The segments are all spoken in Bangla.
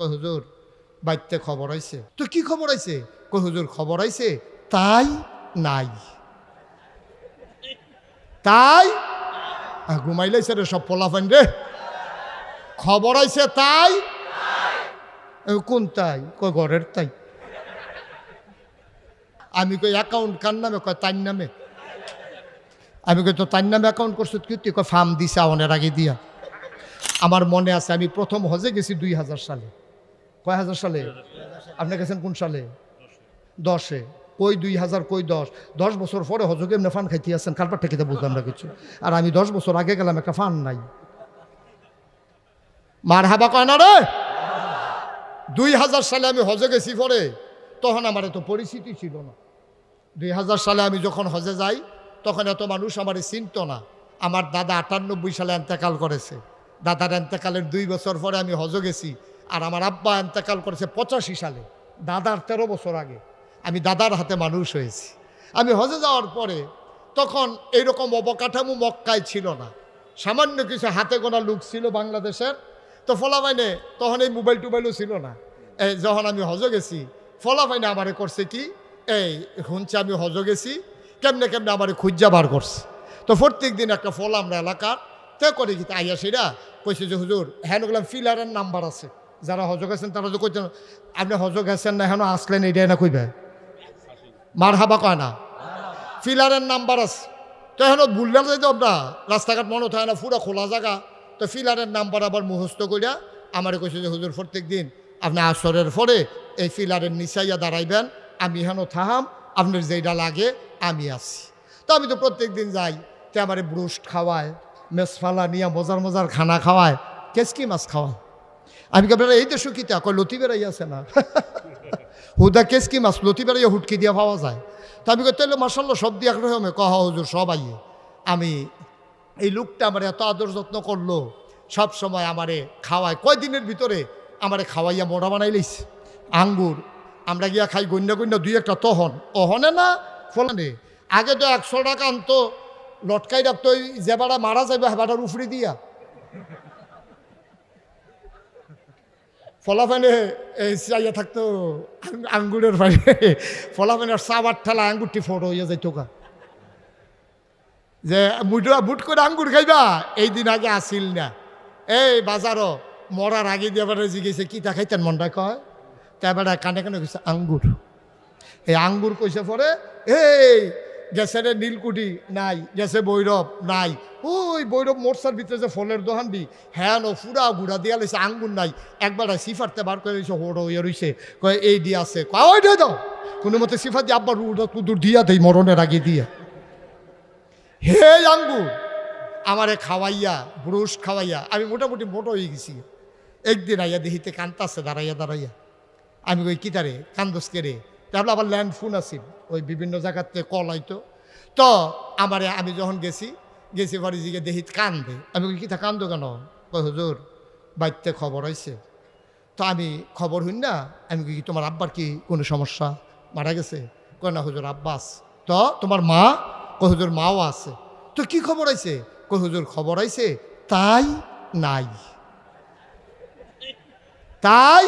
কই হুজুর বাইতে খবর আইছে? তো কি খবর আইছে? কই হুজুর, খবর আইছে? তাই নাই। তাই? ঘুমাইলাইছে রে সব পোলাফান রে। খবর আইছে তাই? কোন তাই? কই ঘরের তাই। আমি কই অ্যাকাউন্ট কার নামে? কয় তার নামে। আমি কই, তো তার নামে অ্যাকাউন্ট করছ কি? তুই কয় ফার্ম দিছে অনের আগে দিয়া। আমার মনে আছে, আমি প্রথম হজে গেছি দুই হাজার সালে। কয় হাজার সালে? আপনি গেছেন কোন সালে? দশে। কই দুই হাজার, কই দশ? দশ বছর পরে হজকে এমনি ফান খাইতে আসছেন কারবার ঠেকিতে বুঝলাম না কিছু। আর আমি দশ বছর আগে গেলাম, একটা ফান নাই। মার হাবা কয় না রে? দুই হাজার সালে আমি হজে গেছি পরে, তখন আমার এত পরিচিতি ছিল না। দুই হাজার সালে আমি যখন হজে যাই, তখন এত মানুষ আমার চিনত না। আমার দাদা আটানব্বই সালে এন্তেকাল করেছে। দাদার এন্তেকালের দুই বছর পরে আমি হজে গেছি। আর আমার আব্বা এন্তেকাল করেছে পঁচাশি সালে, দাদার তেরো বছর আগে। আমি দাদার হাতে মানুষ হয়েছি। আমি হজে যাওয়ার পরে তখন এইরকম অবকাঠামো মক্কায় ছিল না। সামান্য কিছু হাতে গোনা লোক ছিল বাংলাদেশের। তো ফলামাইনে তখন এই মোবাইল টোবাইলও ছিল না। এই যখন আমি হজে গেছি ফলামাইনে আমারে করছে কি? এই, শুনছে আমি হজে গেছি, কেমনে কেমনে আমারে খুঁজা বার করছে। তো প্রত্যেক দিন একটা ফল আমরা এলাকার, তে করে কি আইয়া সেরা কইছে যে, হুজুর হ্যাঁ ফিলারের নাম্বার আছে। যারা হজ গেছেন তারা যে কইতেন আপনি হজ গেছেন না, এখন আসলেন এইটাই না কইবে? মার হাবা কয় না। ফিলারের নাম্বার আছে। তো এখন ভুললে যাইতো আমরা, রাস্তাঘাট মনে হয় না, পুরো খোলা জায়গা। তো ফিলারের নাম্বার আবার মুখস্থ করিয়া আমারে কইছে যে, হুজুর প্রত্যেক দিন আপনি আসরের পরে এই ফিলারের নিচাইয়া দাঁড়াইবেন, আমি হেন থাহাম, আপনার যেটা লাগে, আমি আছি। তো আমি তো প্রত্যেক দিন যাই, তে আমারে ব্রুস্ট খাওয়ায়, মেসফালা নিয়ে মজার মজার খানা খাওয়ায়, কেসকি মাছ খাওয়ায়। আমি কি আপনারা এই দেশও কিতা কয়, লতি বেড়াই আছে না। হুদা কেসকি মাছ? লতি বেড়াইয়া হুটকি দিয়া পাওয়া যায়। তা আমি কই তাহলে মাসাল্লাহ সব দিয়া রকমে কহ হুজুর, সব আইয়ে। আমি, এই লোকটা আমার এত আদর যত্ন করল, সব সময় আমারে খাওয়ায়। কয়দিনের ভিতরে আমারে খাওয়াইয়া মোড়া বানাই লইছে। আঙ্গুর, আমরা গিয়া খাই গণ্য গণ্য দুই একটা তহন। অহনে না, ফলানে আগে তো একশো টাকা আনতো, লটকাই রাখতো, ওই যে মারা যাবে হেবাটার উফরি দিয়া। ফলাফানে এই চাইয়া থাকতো আঙ্গুরের বাইরে ফলাফানের সাবার ঠেলা আঙ্গুরটি ফটো হইয়া যাইতো কা যে মুটো বুট করে আঙ্গুর খাইবা, এই দিন আগে আসিল না। এই বাজারও মরার আগে দিয়ে এবারে জিজ্ঞেসে কি তা খাইতেন মনটা কয়? তা এবারে কানে কানে কইছে, আঙ্গুর। এই আঙ্গুর কইছে পরে, এই গেছে রে নীলকুঠি নাই, গেছে বৈরব নাই। ওই বৈরব মোটসার ভিতরে যে ফলের দোকান দি হ্যাঁ নো ফুরা গুড়া দিয়া লইছে, আঙ্গুর নাই। একবার সিফারতে বার করে রইছে হোড়ো ইয়ে রইছে। কয়, এই দিয়ে আছে। দিয়ে দাও। কোনো মতে সিফার দিয়ে আব্বার উড়া কুদুর দিয়া দেই, মরণের আগে দিয়া। হে আঙ্গুর, আমারে খাওয়াইয়া, ব্রুশ খাওয়াইয়া, আমি মোটামুটি মোটো হয়ে গেছি। একদিন আইয়া দেখিতে কান্তাছে, দাঁড়াইয়া দাঁড়াইয়া। আমি ওই কিতারে কান্দস কেরে তাহলে আবার ল্যান্ড ফোন আছিল ওই বিভিন্ন জায়গাতে কল হইতো তো আমারে, আমি যখন গেছি গেছি পরে জিগে দেহি কান্দে। আমি কি কিতা কান্দো কেন? হুজুর বাইতে খবর হয়েছে তো আমি খবর হইন না, আমি কি তোমার আব্বার কি কোনো সমস্যা? মারা গেছে? কয় না হুজুর আব্বাস তো তোমার মা? হুজুর, মাও আছে। তো কি খবর আইছে? হুজুর, খবর আইছে? তাই নাই। তাই?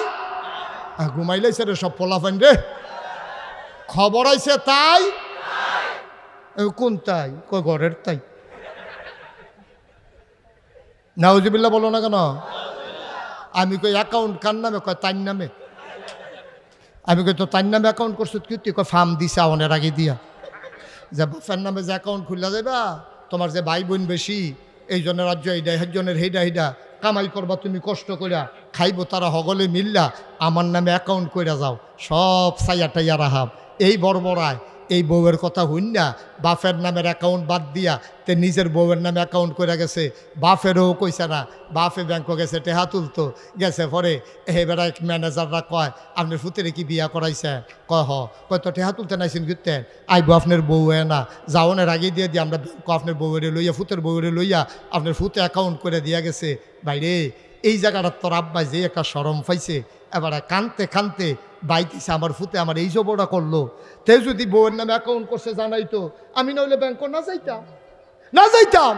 ঘুমাইলাইছে রে সব পোলাফান রে। খবর আইছে তাই? কোন তাই? কই ঘরের তাই? নাউজিবিল্লা বলো না কেন? আমি কই অ্যাকাউন্ট কার নামে? কয় তার নামে? আমি কই তো তার নামে অ্যাকাউন্ট করছ কি তুই? কয় ফার্ম দিছে অনের আগে দিয়া। যে বাপের নামে যে অ্যাকাউন্ট খুললা যাবা তোমার যে ভাই বোন বেশি, এই জনের রাজ্য এইটা একজনের হেইডা হেইডা, কামাই করবা তুমি কষ্ট করিয়া খাইবো তারা হগলে মিললা, আমার নামে অ্যাকাউন্ট কইরা যাও, সব সাইয়া টাইয়া রাহাব। এই বড়বড়ায় এই বউয়ের কথা হইন না বাফের নামের অ্যাকাউন্ট বাদ দিয়া তে নিজের বউয়ের নামে অ্যাকাউন্ট করে গেছে, বাপেরও কইছে না, বাপে ব্যাংকও গেছে, টেহা তুলতো, গেছে পরে এবারে ম্যানেজাররা কয় আপনার ফুতেরে কি বিয়া করাইছে কয়, হ। কয়, তো টেহা তুলতে নাইছেন ঘুরতেন আইবো আপনার বউ এ না, যাওনের আগে দিয়ে দিয়ে আমরা ব্যাংক আপনার বউয়েরে লইয়া, ফুতের বউয়েরে লইয়া আপনার ফুতে অ্যাকাউন্ট করে দিয়া গেছে। বাইরে এই জায়গাটা তোর আব্বাই যে একটা সরম পাইছে, এবারে কানতে কানতে বাইতেছে আমার ফুতে, আমার এই জবটা করল। তে যদি বউয়ের নামে অ্যাকাউন্ট করছে জানাইতো, আমি নইলে ব্যাংক না যাইতাম। না যাইতাম।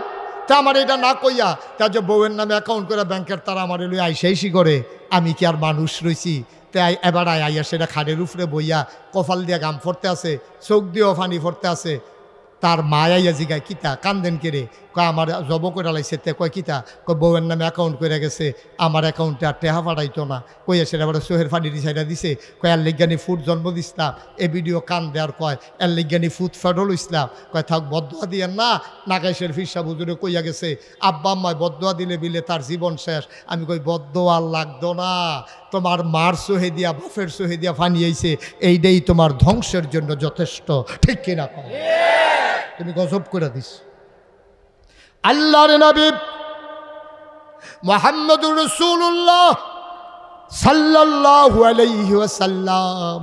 তা আমার এটা না কইয়া, তা যে বউয়ের নামে অ্যাকাউন্ট করে ব্যাংকের তারা আমার লই আইসাইসি করে, আমি কি আর মানুষ রইছি? তাই এবার আয়, আইয়া সেটা খাড়ের উপরে বইয়া কপাল দিয়া গাম ফরতে আছে, চোখ দিয়েও ফানি ফরতে আছে। তার মায়াইয়া জিগায়, কিতা, কান্দেন কেরে কয় আমার জব করে লাইছে, তে কয়, কিতা? কয়, বউয়ের নামে অ্যাকাউন্ট করে গেছে, আমার অ্যাকাউন্টে আর টেহা পাঠাইতো না। কইয়া সেটা আবার সোহের ফানি সাইডা দিছে। কয়, এর লিজ্ঞানী ফুট জন্ম দিসলাম এ ভিডিও কান দেওয়ার কয়, এর লিজ্ঞানী ফুট ফেডল ইসলাম কয়, থাক বদুয়া দিয়েন না, নাগাইশের ফিরসা বুজুরে কইয়া গেছে, আব্বা আম্মায় বদুয়া দিলে বিলে তার জীবন শেষ। আমি কই বদুয়া লাগতো না, তোমার মার সোহে দিয়া বাফের সোহে দিয়া ফানিয়েছে এইটাই তোমার ধ্বংসের জন্য যথেষ্ট। ঠিক কিনা? তুমি গজব করে দিস আল্লাহর নবী মোহাম্মদুর রসুল্লাহ ওয়াসাল্লাম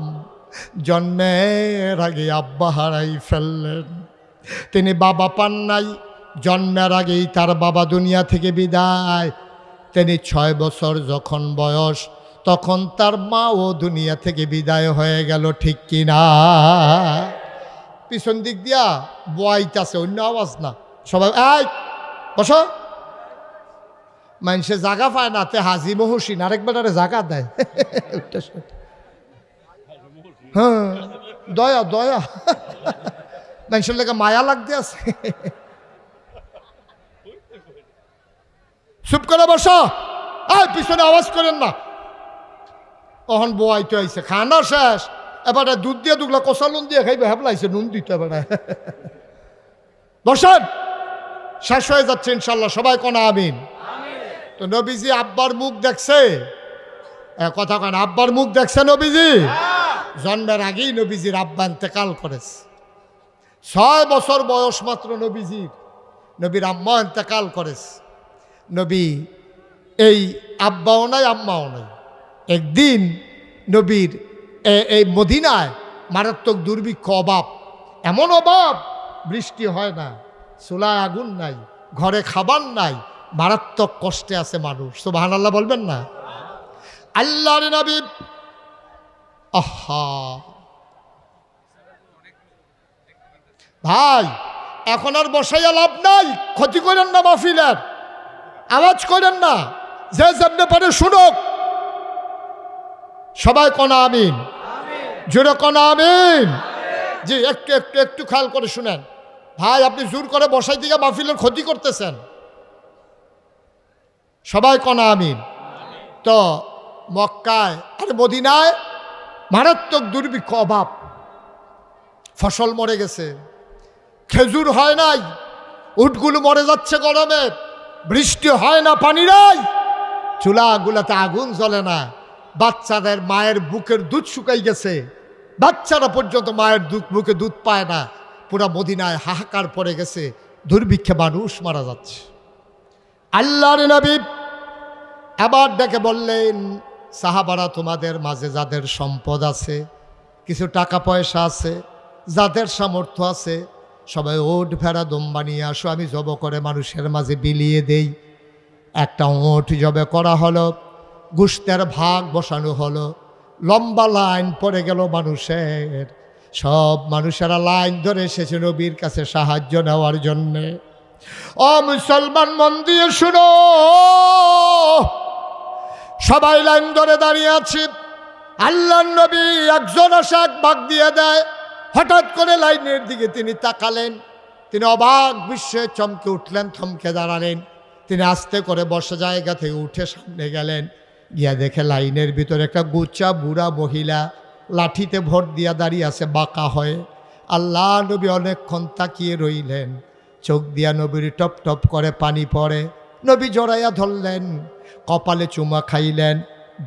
জন্মের আগে আব্বা হারাই ফেললেন। তিনি বাবা পান নাই, জন্মের আগেই তার বাবা দুনিয়া থেকে বিদায়। তিনি ছয় বছর যখন বয়স, তখন তার মা ও দুনিয়া থেকে বিদায় হয়ে গেল, ঠিক কিনা? পিছন দিক দিয়া বয়াইতাছে, অন্য আওয়াজ না। সবাই, এই! বসো। মানুষে জাগা পায় না, তে হাজি মহসিন, আরেক বেটারে জাগা দেয়। হ্যাঁ দয়া দয়া। মানুষের লেগে মায়া লাগতে আছে। চুপ করে বসো। এই পিছনে আওয়াজ করেন না। অহন বয়াইতে আইছে, খানা শেষ। এবারে দুধ দিয়ে দুগলা কষা নুন দিয়ে খাইবে, হেবলাইছে, নুন দিতে এবারে বসেন। শেষ হয়ে যাচ্ছে ইনশাল্লাহ। সবাই কোনা আমিন? তো নবীজি আব্বার মুখ দেখছে? কথা কেন, আব্বার মুখ দেখছে নবীজি? জন্মের আগেই নবীজির আব্বা ইন্তেকাল করেছে। ছয় বছর বয়স মাত্র নবীজির। নবীর আম্মা ইন্তেকাল করেছে। নবী এই আব্বাও নাই, আম্মাও নাই। একদিন নবীর এই মদিনায় মারাত্মক দুর্ভিক্ষ, অভাব। এমন অভাব, বৃষ্টি হয় না। চুলায় আগুন নাই ঘরে খাবার নাই মারাত্মক কষ্টে আছে মানুষ। তো আল্লাহ বলবেন না? আল্লাহর নবী আহা। ভাই এখন আর বসাইয়া লাভ নাই ক্ষতি করেন না মাহফিলের। আওয়াজ করেন না যে যেমনে পারে শুনুক। সবাই কনা আমিন। জোরে কনা আমিন। জি একটু একটু একটু খেয়াল করে শুনেন। ভাই, আপনি জোর করে বসাই দিকে মাহফিলের ক্ষতি করতেছেন। সবাই কনা আমিন। তো মক্কায় আরে মদিনায় মারাত্মক দুর্ভিক্ষ অভাব। ফসল মরে গেছে। খেজুর হয় নাই। উটগুলো মরে যাচ্ছে গরমে। বৃষ্টি হয় না, পানি নাই। চুলাগুলাতে আগুন জ্বলে না। বাচ্চাদের মায়ের বুকের দুধ শুকাই গেছে। বাচ্চারা পর্যন্ত মায়ের বুকে দুধ পায় না। পুরা মদিনায় হাহাকার পড়ে গেছে, দুর্ভিক্ষে মানুষ মারা যাচ্ছে। আল্লাহর নবী আবার ডেকে বললেন, সাহাবারা, তোমাদের মাঝে যাদের সম্পদ আছে, কিছু টাকা পয়সা আছে, যাদের সামর্থ্য আছে, সবাই ওট ভেড়া দম্বা নিয়ে আসো, আমি জব করে মানুষের মাঝে বিলিয়ে দেই। একটা ওট জবে করা হলো, গুস্তের ভাগ বসানো হলো, লম্বা লাইন পড়ে গেল মানুষের সব মানুষেরা লাইন ধরে এসেছে নবীর কাছে সাহায্য নেওয়ার জন্যে। ও মুসলমান মন দিয়ে শুনো। সবাই লাইন ধরে দাঁড়িয়ে আছে। আল্লাহ নবী একজন আসে, এক দিয়ে দেয়। হঠাৎ করে লাইনের দিকে তিনি তাকালেন। তিনি অবাক বিশ্বে চমকে উঠলেন, থমকে দাঁড়ালেন। তিনি আস্তে করে বসা জায়গা থেকে উঠে সামনে গেলেন। গিয়া দেখে লাইনের ভিতরে একটা গুচ্চা বুড়া মহিলা লাঠিতে ভোট দিয়া দাঁড়িয়ে আছে, বাঁকা হয়ে। আল্লাহ নবী অনেকক্ষণ তাকিয়ে রইলেন। চোখ দিয়া নবীর টপ টপ করে পানি পড়ে। নবী জড়াইয়া ধরলেন, কপালে চুমা খাইলেন।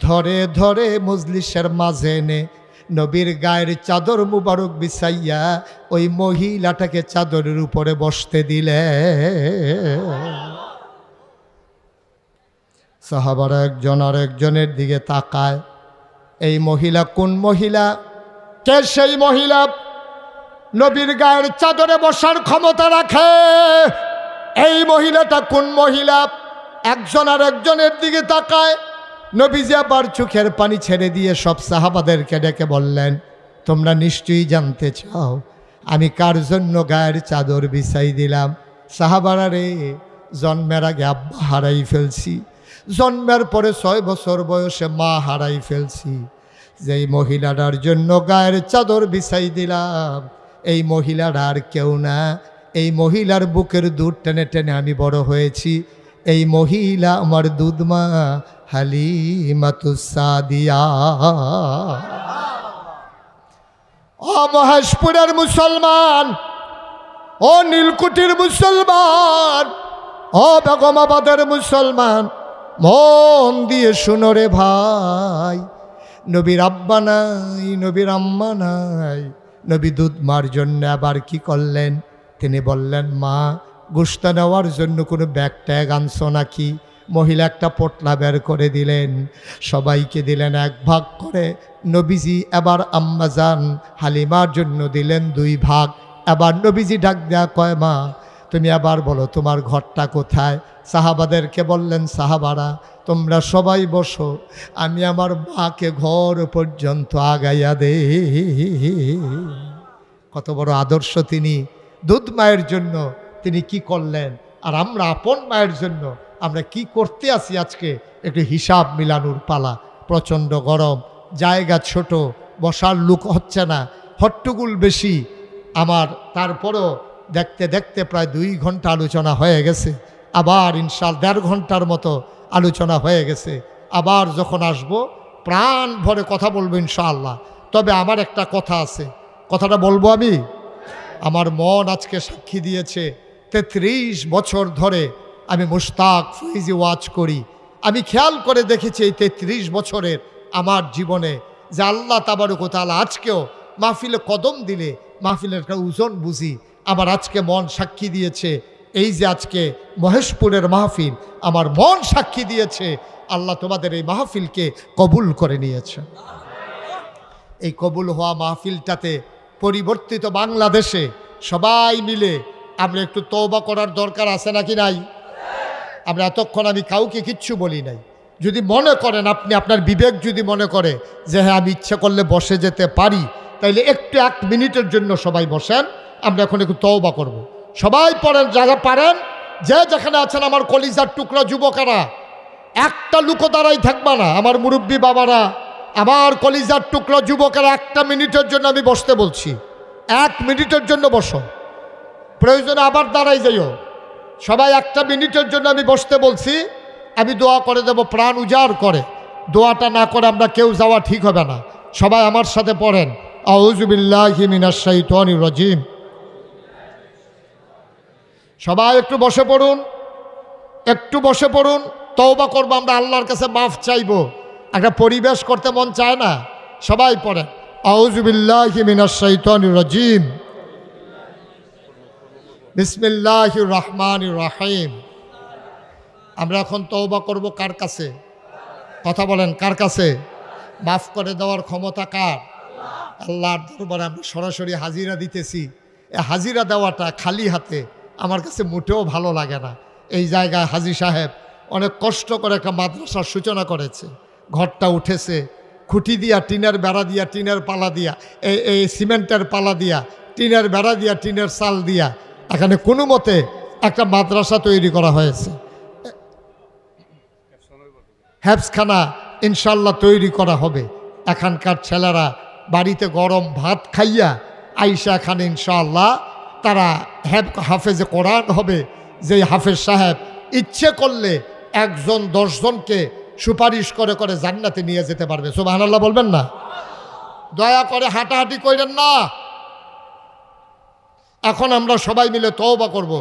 ধরে ধরে মজলিসের মাঝে এনে নবীর গায়ের চাদর মুবারক বিছাইয়া ওই মহিলাটাকে চাদরের উপরে বসতে দিলে সাহাবারা একজন আর একজনের দিকে তাকায়। এই মহিলা কোন মহিলা? কে সেই মহিলা? নবীর গায়ের চাদরে বসার ক্ষমতা রাখে। এই মহিলাটা কোন মহিলা? একজন আর একজনের দিকে তাকায়। নবীজি আবার চোখের পানি ছেড়ে দিয়ে সব সাহাবাদেরকে ডেকে বললেন, তোমরা নিশ্চয়ই জানতে চাও, আমি কার জন্য গায়ের চাদর বিছাই দিলাম? সাহাবারা রে, জন্মের আগে আব্বা হারাই ফেলছি। জন্মের পরে ছয় বছর বয়সে মা হারাই ফেলছি। যেই মহিলাটার জন্য গায়ের চাদর বিছাই দিলাম, এই মহিলাটা আর কেউ না। এই মহিলার বুকের দুধ টেনে টেনে আমি বড় হয়েছি। এই মহিলা আমার দুধমা হালিমাতুসাদিয়া ও মহেশপুরের মুসলমান, ও নীলকুঠির মুসলমান, ও বেগমাবাদের মুসলমান, মন দিয়ে শুনো রে ভাই। নবীর আব্বা নাই নবীর আম্মা নাই। নবী দুধ মার জন্য আবার কি করলেন? তিনি বললেন, মা গুস্তা নেওয়ার জন্য কোনো ব্যাগ ট্যাগ আনছো নাকি? মহিলা একটা পোটলা বের করে দিলেন। সবাইকে দিলেন এক ভাগ করে। নবীজি এবার আম্মা যান হালিমার জন্য দিলেন দুই ভাগ। এবার নবীজি ডাক দেয়া কয়, মা, তুমি আবার বলো, তোমার ঘরটা কোথায়? সাহাবাদেরকে বললেন, সাহাবারা, তোমরা সবাই বসো, আমি আমার মাকে ঘর পর্যন্ত আগাইয়া দে কত বড় আদর্শ তিনি। দুধ মায়ের জন্য তিনি কি করলেন? আর আমরা আপন মায়ের জন্য আমরা কি করতে আসি আজকে? একটু হিসাব মিলানোর পালা। প্রচণ্ড গরম, জায়গা ছোট, বসার লুক হচ্ছে না, হট্টগুল বেশি। আমার, তারপরও দেখতে দেখতে প্রায় দুই ঘণ্টা আলোচনা হয়ে গেছে। আবার ইনশাল দেড় ঘণ্টার মতো আলোচনা হয়ে গেছে। আবার যখন আসব, প্রাণ ভরে কথা বলব ইনশাআল্লাহ। তবে আমার একটা কথা আছে। কথাটা বলব আমি? আমার মন আজকে সাক্ষী দিয়েছে, তেত্রিশ বছর ধরে আমি মুস্তাক ফৈজি ওয়াচ করি। আমি খেয়াল করে দেখেছি এই তেত্রিশ বছরের আমার জীবনে যে আল্লাহ তাবারকতাল আজকেও মাহফিলে কদম দিলে, মাহফিলের একটা ওজন বুঝি। আমার আজকে মন সাক্ষী দিয়েছে এই যে আজকে মহেশপুরের মাহফিল, আমার মন সাক্ষী দিয়েছে, আল্লাহ তোমাদের এই মাহফিলকে কবুল করে নিয়েছে। এই কবুল হওয়া মাহফিলটাতে পরিবর্তিত বাংলাদেশে সবাই মিলে আমরা একটু তওবা করার দরকার আছে নাকি নাই? আমরা এতক্ষণ আমি কাউকে কিচ্ছু বলি নাই। যদি মনে করেন, আপনি আপনার বিবেক যদি মনে করে যে হ্যাঁ আমি ইচ্ছে করলে বসে যেতে পারি, তাইলে একটু এক মিনিটের জন্য সবাই বসেন, আমরা এখন একটু তওবা করব। সবাই পড়েন যারা পারেন। যে যেখানে আছেন, আমার কলিজার টুকরা যুবকেরা, একটা লুকো দাঁড়াই থাকবা না, আমার মুরব্বী বাবারা। আমার কলিজার টুকরা যুবকেরা, একটা মিনিটের জন্য আমি বসতে বলছি। এক মিনিটের জন্য বসো। প্রয়োজনে আবার দাঁড়াই যাইও। সবাই একটা মিনিটের জন্য আমি বসতে বলছি। আমি দোয়া করে দেব, প্রাণ উজাড় করে। দোয়াটা না করে আমরা কেউ যাওয়া ঠিক হবে না। সবাই আমার সাথে পড়েন। আউজুবিল্লাহ আউজুবিল্লাহিমিনাশাইতানির রাজিম। সবাই একটু বসে পড়ুন। একটু বসে পড়ুন। তওবা করব, আমরা আল্লাহর কাছে মাফ চাইব। একটা পরিবেশ করতে মন চায় না, সবাই আউজুবিল্লাহিমিনাশাইতানির রাজিম। বিসমিল্লাহ রহমান রাহিম। আমরা এখন তওবা করব কার কাছে? কথা বলেন, কার কাছে? মাফ করে দেওয়ার ক্ষমতা কার? আল্লাহর দরবারে আমরা সরাসরি হাজিরা দিতেছি। হাজিরা দেওয়াটা খালি হাতে আমার কাছে মোটেও ভালো লাগে না। এই জায়গায় হাজি সাহেব অনেক কষ্ট করে একটা মাদ্রাসার সূচনা করেছে। ঘরটা উঠেছে, খুঁটি দিয়া, টিনের বেড়া দিয়া, টিনের পালা দিয়া, এই এই সিমেন্টের পালা দিয়া, টিনের বেড়া দিয়া, টিনের সাল দিয়া, এখানে কোনো মতে একটা মাদ্রাসা তৈরি করা হয়েছে। হ্যাপসখানা ইনশাল্লাহ তৈরি করা হবে। এখানকার ছেলেরা বাড়িতে গরম ভাত খাইয়া আইসা এখানে ইনশাল্লাহ তারা হ্যাপ হাফেজে কোরআন হবে যে হাফেজ সাহেব ইচ্ছে করলে একজন, দশজনকে সুপারিশ করে করে জান্নাতে নিয়ে যেতে পারবে। সুবাহ বলবেন না? দয়া করে হাঁটাহাঁটি করেন না। এখন আমরা সবাই মিলে তওবা করব।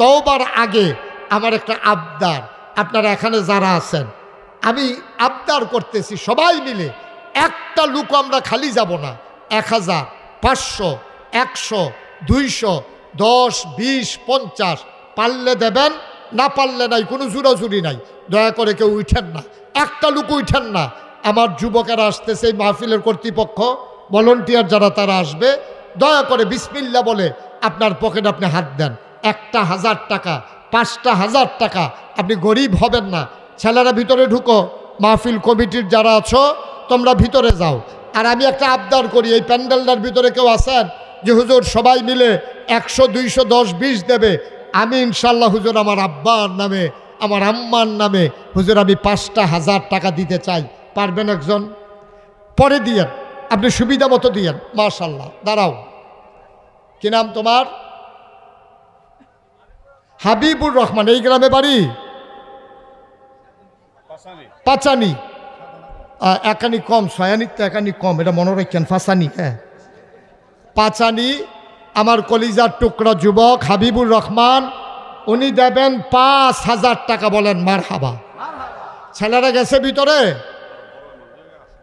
তওবার আগে আমার একটা আবদার। আপনারা এখানে যারা আছেন, আমি আবদার করতেছি সবাই মিলে একটা লুক আমরা খালি যাব না। এক হাজার পাঁচশো, একশো দুইশো, দশ, বিশ, পঞ্চাশ। পারলে দেবেন, না পারলে নাই, কোনো জুরাজুরি নাই। দয়া করে কেউ উঠেন না। একটা লুক উঠেন না। আমার যুবকেরা আসতেছে এই মাহফিলের কর্তৃপক্ষ ভলন্টিয়ার যারা, তারা আসবে। দয়া করে বিসমিল্লা বলে আপনার পকেটে আপনি হাত দেন। একটা হাজার টাকা, পাঁচটা হাজার টাকা, আপনি গরিব হবেন না। ছেলেরা ভিতরে ঢুকো। মাহফিল কমিটির যারা আছো, তোমরা ভিতরে যাও। আর আমি একটা আবদার করি, এই প্যান্ডেলটার ভিতরে কেউ আসেন যে হুজুর সবাই মিলে একশো দুইশো দশ বিশ দেবে আমি ইনশাল্লাহ হুজুর আমার আব্বার নামে আমার আম্মার নামে হুজুর আমি পাঁচটা হাজার টাকা দিতে চাই। পারবেন একজন? পরে দিয়েন। আপনি সুবিধা মতো দিয়েন। মাশাল্লাহ। দাঁড়াও। কি নাম তোমার? হাবিবুর রহমান। এই গ্রামে বাড়ি? পাচানি। একানি কম ছয়ানি তো একানি কম। এটা মনে রাখছেন ফাঁসানি হ্যাঁ। পাচানি আমার কলিজার টুকরা যুবক হাবিবুর রহমান, উনি দেবেন পাঁচ হাজার টাকা বলেন মার হাবা ছেলেরা গেছে ভিতরে?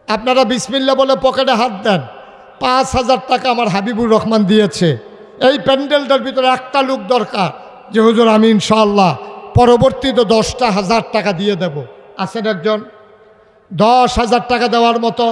আপনারা বিসমিল্লা বলে পকেটে হাত দেন। পাঁচ হাজার টাকা আমার হাবিবুর রহমান দিয়েছে। এই প্যান্ডেলটার ভিতরে একটা লোক দরকার, যে হুজুর আমি ইনশাল্লাহ পরবর্তীতে দশটা হাজার টাকা দিয়ে দেব। আছেন একজন? দশ হাজার টাকা দেওয়ার মতো